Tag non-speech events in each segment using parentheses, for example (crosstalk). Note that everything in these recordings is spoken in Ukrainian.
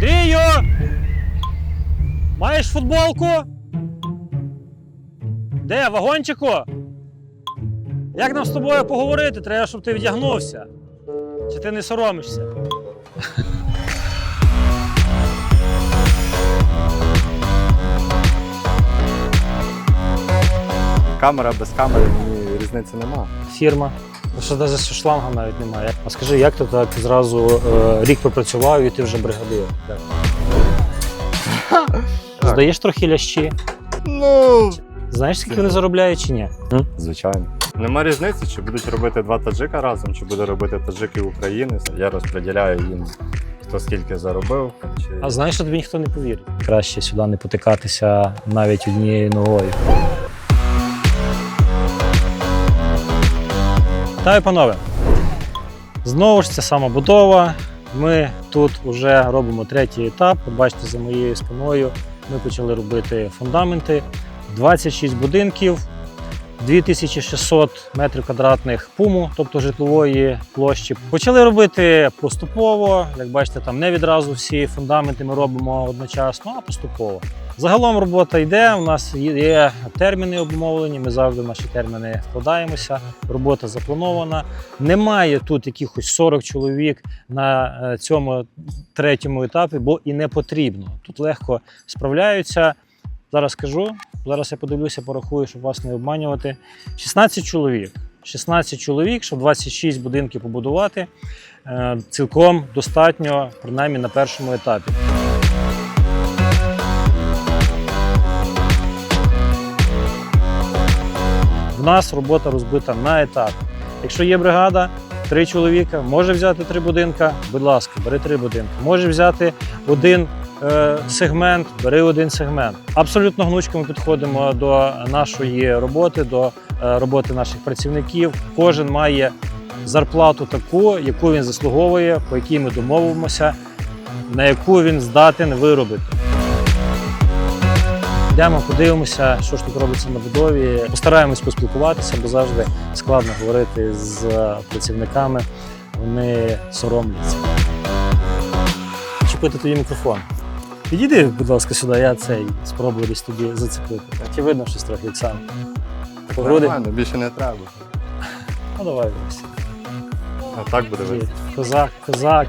Андрію! Маєш футболку? Де, вагончику? Як нам з тобою поговорити? Треба, щоб ти вдягнувся. Чи ти не соромишся? Камера без камери, мені різниці нема. Фірма. Ну, Що навіть шланга навіть немає. А скажи, як ти так зразу е, рік попрацював і ти вже бригадир? (laughs) Здаєш трохи лящі? Ну, Знаєш, скільки вони заробляють чи ні? звичайно. Нема різниці, чи будуть робити два таджика разом, чи буде робити таджики України. Я розподіляю їм, хто скільки заробив. Чи... А знаєш, що тобі ніхто не повірить. Краще сюди не потикатися навіть однією ногою. Вітаю, панове! Знову ж ця сама будова. Ми тут вже робимо третій етап. Бачите, за моєю спиною ми почали робити фундаменти. 26 будинків, 2600 метрів квадратних пуму, тобто житлової площі. Почали робити поступово. Як бачите, там не відразу всі фундаменти ми робимо одночасно, а поступово. Загалом робота йде. У нас є- терміни обумовлені. Ми завжди в наші терміни вкладаємося. Робота запланована. Немає тут якихось 40 чоловік на е, цьому третьому етапі, бо і не потрібно. Тут легко справляються. Зараз скажу. Зараз я подивлюся, порахую, щоб вас не обманювати. 16 чоловік. 16 чоловік, щоб 26 будинків побудувати, е, цілком достатньо, принаймні на першому етапі. В нас робота розбита на етапи. Якщо є бригада, три чоловіка, може взяти три будинка, будь ласка, бери три будинки. Може взяти один сегмент, бери один сегмент. Абсолютно гнучко ми підходимо до нашої роботи, до е, роботи наших працівників. Кожен має зарплату таку, яку він заслуговує, по якій ми домовимося, на яку він здатен виробити. Йдемо, подивимося, що ж тут робиться на будові. Постараємось поспілкуватися, бо завжди складно говорити з працівниками. Вони соромляться. Чіпити тоді мікрофон. Підійди, будь ласка, сюди, я цей спробую десь тобі зацепити. Чи видно щось трохи? По? Нормально, більше не треба. Ну давай ось. А так буде видно. Козак, козак.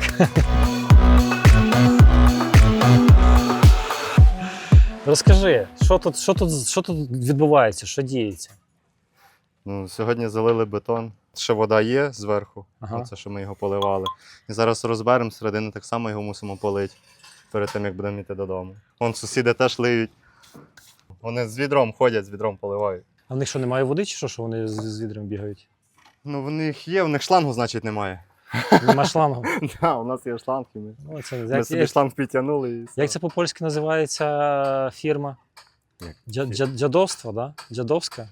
Розкажи, що тут, що, тут, що тут відбувається, що діється? Ну, сьогодні залили бетон. Ще вода є зверху, Ага. це що ми його поливали. І зараз розберемо середини, так само його мусимо полити перед тим, як будемо йти додому. Вон сусіди теж лиють. Вони з відром ходять, з відром поливають. А в них що, немає води, чи що, що вони з, з відром бігають? Ну, в них є, в них шлангу, значить, немає. Нема шлангу. (laughs) Да, у нас є шланг, і ми, Ну, це, ми як, собі як, шланг підтягнули і все. як це по-польськи називається фірма? Як? Дя- дя- Дядовство, да? Дядовська?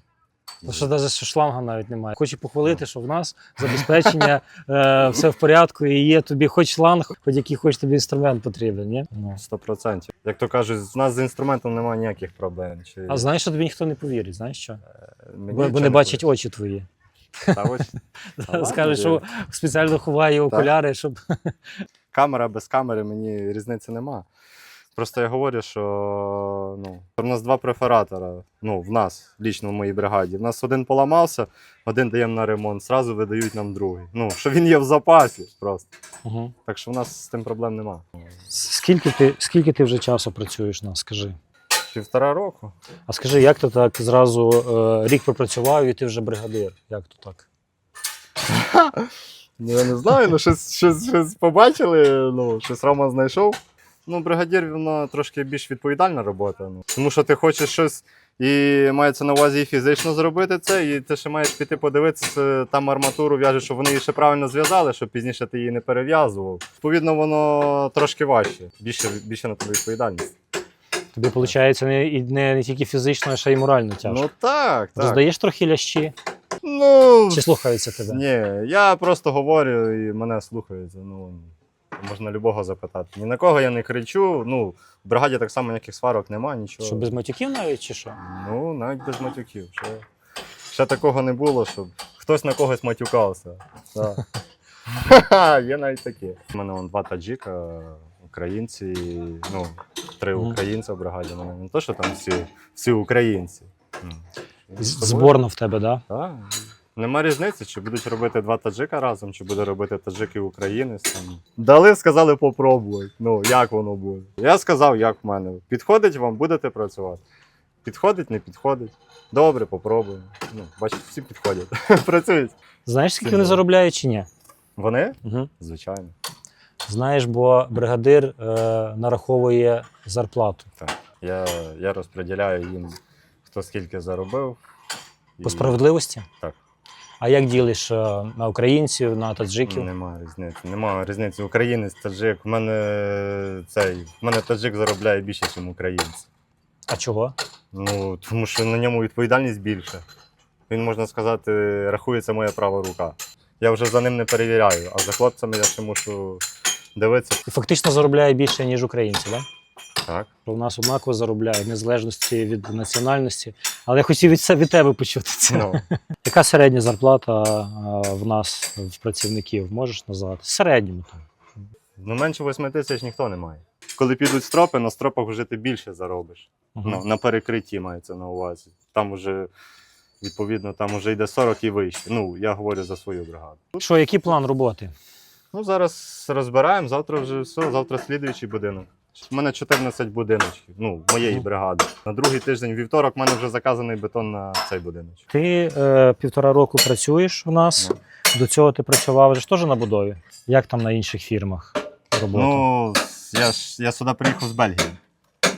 Ну, що навіть шланга навіть немає. Хочу похвалити, що в нас забезпечення е, все в порядку і є тобі хоч шланг, хоч який хоч тобі інструмент потрібен. Ні? Ну. Сто процентів. Як то кажуть, в нас з інструментом немає ніяких проблем. Чи... А знаєш, що тобі ніхто не повірить, знаєш що? Мені Бо, бо не бачать очі твої. Та ось. (laughs) Скажуть, що спеціально ховає окуляри, щоб. камера без камери, мені різниці нема. Просто я говорю, що ну, у нас два префератора. Ну, в нас, лічно в моїй бригаді. В нас один поламався, один даємо на ремонт, зразу видають нам другий. Ну, що він є в запасі просто. Угу. Так що в нас з тим проблем нема. Скільки ти, скільки ти вже часу працюєш на? Скажи. Півтора року. А скажи, як ти так зразу е, рік пропрацював і ти вже бригадир? Як то так? (laughs) Ну, я не знаю, ну щось, щось, щось побачили, ну, щось Рома знайшов. Ну, бригадір, воно трошки більш відповідальна робота. Ну. Тому що ти хочеш щось і мається на увазі і фізично зробити це, і ти ще маєш піти подивитися, там арматуру в'яжеш, щоб вони її ще правильно зв'язали, щоб пізніше ти її не перев'язував. Відповідно, воно трошки важче, більше, більше на тобі відповідальність. Тобі виходить не, не, не тільки фізично, а ще й морально тяжко. Ну так, так. Роздаєш трохи лящі, Ну, чи слухаються тебе? Ні, я просто говорю і мене слухаються. Ну, можна любого запитати. Ні на кого я не кричу. Ну, в бригаді так само ніяких сварок немає, нічого. Що без матюків навіть чи що? Ну, навіть без матюків. Ще, ще такого не було, щоб хтось на когось матюкався. Так. (laughs) (laughs) Є навіть такі. У мене вон два таджика. українці, ну, три українці в бригаді. мене. Не то, що там всі, всі українці. Ну, З- з собою. Зборна в тебе, да? Так. Нема різниці, чи будуть робити два таджика разом, чи буде робити таджик і українець. Там. Дали, сказали попробувати. Ну, як воно буде. Я сказав, як в мене. Підходить вам, будете працювати. Підходить, не підходить. Добре, попробуємо. Ну, бачите, всі підходять. (laughs) Працюють. Знаєш, скільки вони заробляють чи ні? Вони? Угу. Звичайно. Знаєш, бо бригадир е, нараховує зарплату. Так. Я, я розподіляю їм, хто скільки заробив. І По справедливості? Так. А як ділиш е, на українців, на таджиків? Немає різниці. Немає різниці. Українець, таджик. У мене цей. У мене таджик заробляє більше, ніж українець. А чого? Ну, тому що на ньому відповідальність більше. Він, можна сказати, рахується моя права рука. Я вже за ним не перевіряю, а за хлопцями я ще мушу дивитися. І фактично заробляє більше, ніж українці, так? Так. У нас однаково заробляють, незалежності від національності. Але я хотів від, від тебе почути це. Ну, (laughs) Яка середня зарплата в нас, в працівників, можеш назвати? В середньому там. ну менше 8 тисяч ніхто не має. Коли підуть стропи, на стропах вже ти більше заробиш. Мгм. Ну, на перекритті мається на увазі. Там вже, відповідно, там вже йде 40 і вище. Ну, я говорю за свою бригаду. Що, який план роботи? Ну, зараз розбираємо, завтра вже все, завтра слідуючий будинок. У мене 14 будиночків, ну, моєї бригади. На другий тиждень, вівторок, в мене вже заказаний бетон на цей будиночок. Ти е, півтора року працюєш у нас. До цього ти працював вже ж теж на будові. Як там на інших фірмах робота? Ну, я ж я сюди приїхав з Бельгії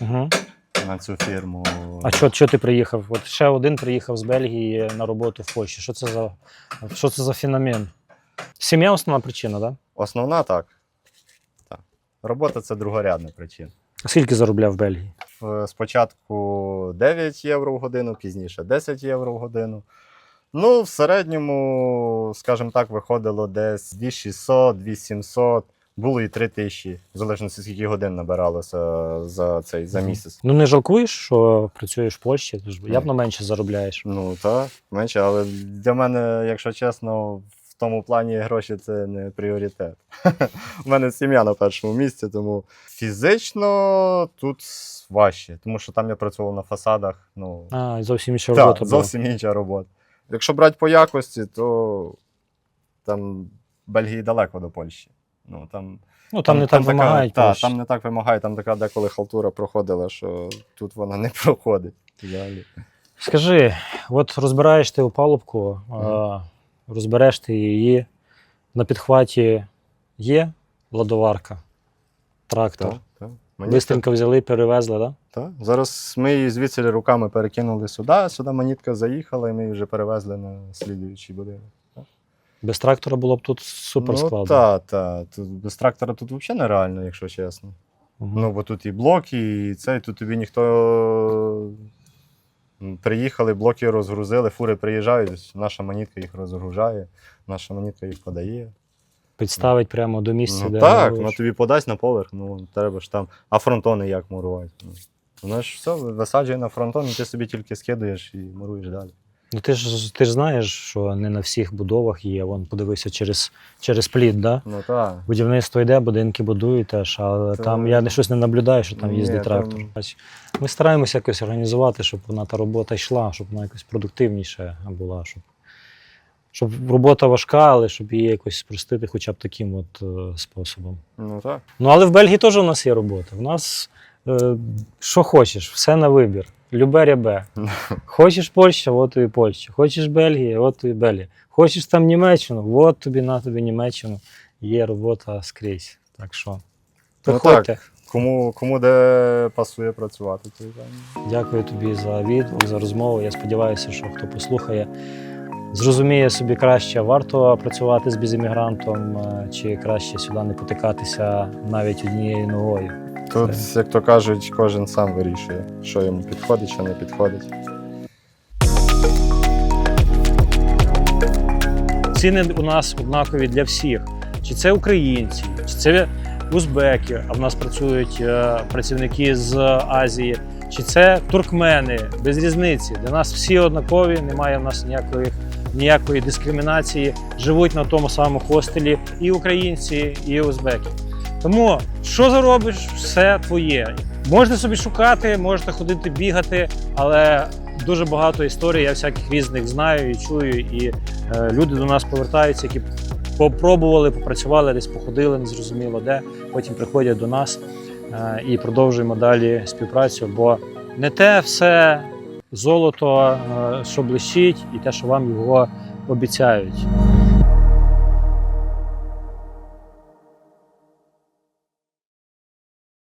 Угу. на цю фірму. А що, що ти приїхав? От ще один приїхав з Бельгії на роботу в Польщі. Що це за, що це за феномен? Сім'я основна причина, так? Да? Основна так. Робота це другорядна причина. А Скільки заробляв в Бельгії? Спочатку 9 євро в годину, пізніше 10 євро в годину. Ну, в середньому, скажімо так, виходило десь 2600, 2700, було і 3000, в залежності скільки годин набиралося за цей за місяць. Ну не жалкуєш, що працюєш в Польщі? Ти ж явно менше заробляєш. Ну так, менше, але для мене, якщо чесно, тому плані гроші це не пріоритет. (laughs) У мене сім'я на першому місці, тому фізично тут важче, тому що там я працював на фасадах. Ну, А, і зовсім інша так, робота була. зовсім інша робота. Якщо брати по якості, то там Бельгії далеко до Польщі. Ну, там, Ну там, не так така- вимагають. та, там не так вимагають, там така деколи халтура проходила, що тут вона не (laughs) проходить. Взагалі. Скажи, от розбираєш ти опалубку, а, розбереш ти її, на підхваті є ладоварка, трактор. Так, так. Взяли, перевезли, так? Так. Зараз ми її звідси руками перекинули сюди, сюди монітка заїхала, і ми її вже перевезли на слідуючий будинок. Без трактора було б тут супер ну, складно. Так, так. Тут без трактора тут взагалі нереально, якщо чесно. Мгм. Ну, бо тут і блоки, і цей, тут тобі ніхто. Приїхали, блоки розгрузили, фури приїжджають, наша монітка їх розгружає, наша монітка їх подає. Підставить прямо до місця, ну, де так, вона ну тобі подасть на поверх, ну треба ж там. А фронтони як мурувати? Ну, воно ж все, висаджує на фронтон, і ти собі тільки скидуєш і муруєш далі. Ну ти ж ти ж знаєш, що не на всіх будовах є. Вон подивися через, через плід, да? Ну так. Будівництво йде, будинки будують теж, але Та- там я не щось не наблюдаю, що там їздить там- трактор. Бач, Ми стараємося якось організувати, щоб вона та робота йшла, щоб вона якось продуктивніша була, щоб, щоб робота важка, але щоб її якось спростити хоча б таким от е, способом. Ну так. Ну, але в Бельгії теж у нас є робота. У нас е, що хочеш, все на вибір. Любе рябе. (laughs) Хочеш Польща, от тобі Польща. Хочеш Бельгія, от тобі Бельгія. Хочеш там Німеччину, от тобі на тобі Німеччину. Є робота скрізь. Так що. Ну, Приходьте. Кому, кому де пасує працювати, то. Дякую тобі за відгук, за розмову. Я сподіваюся, що хто послухає, зрозуміє собі краще, варто працювати з безіммігрантом, е, чи краще сюди не потикатися навіть однією ногою. Тут, як то кажуть, кожен сам вирішує, що йому підходить, що не підходить. Ціни у нас однакові для всіх. Чи це українці, чи це узбеки, а в нас працюють е, працівники з Азії, чи це туркмени, без різниці. Для нас всі однакові, немає в нас ніякої, ніякої дискримінації. Живуть на тому самому хостелі і українці, і узбеки. Тому що заробиш, все твоє. Можете собі шукати, можете ходити бігати, але дуже багато історій я всяких різних знаю і чую. І е, люди до нас повертаються, які попробували, попрацювали, десь походили, не зрозуміло де. Потім приходять до нас е, і продовжуємо далі співпрацю. Бо не те все золото, е, що блищить, і те, що вам його обіцяють.